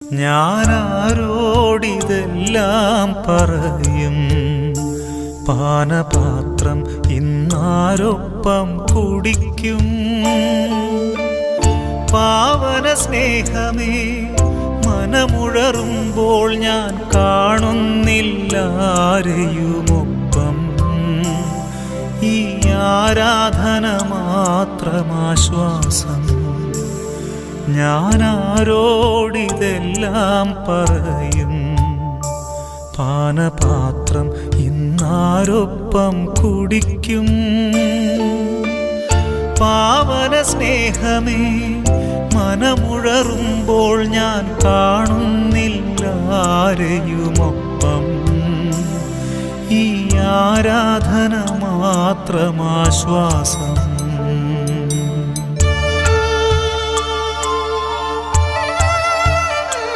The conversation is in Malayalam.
ഞാനാരോടിതെല്ലാം പറയും? പാനപാത്രം ഇന്നാരൊപ്പം കുടിക്കും? പാവന സ്നേഹമേ മനമുഴറുമ്പോൾ ഞാൻ കാണുന്നില്ല ആരെയുമൊപ്പം ഈ ആരാധന മാത്രമാശ്വാസം ഞാനാരോടിതെല്ലാം പറയും? പാനപാത്രം ഇന്നാരൊപ്പം കുടിക്കും. പാവന സ്നേഹമേ മനമുഴറുമ്പോൾ ഞാൻ കാണുന്നില്ല ആരെയുമൊപ്പം ഈ ആരാധന മാത്രമാശ്വാസം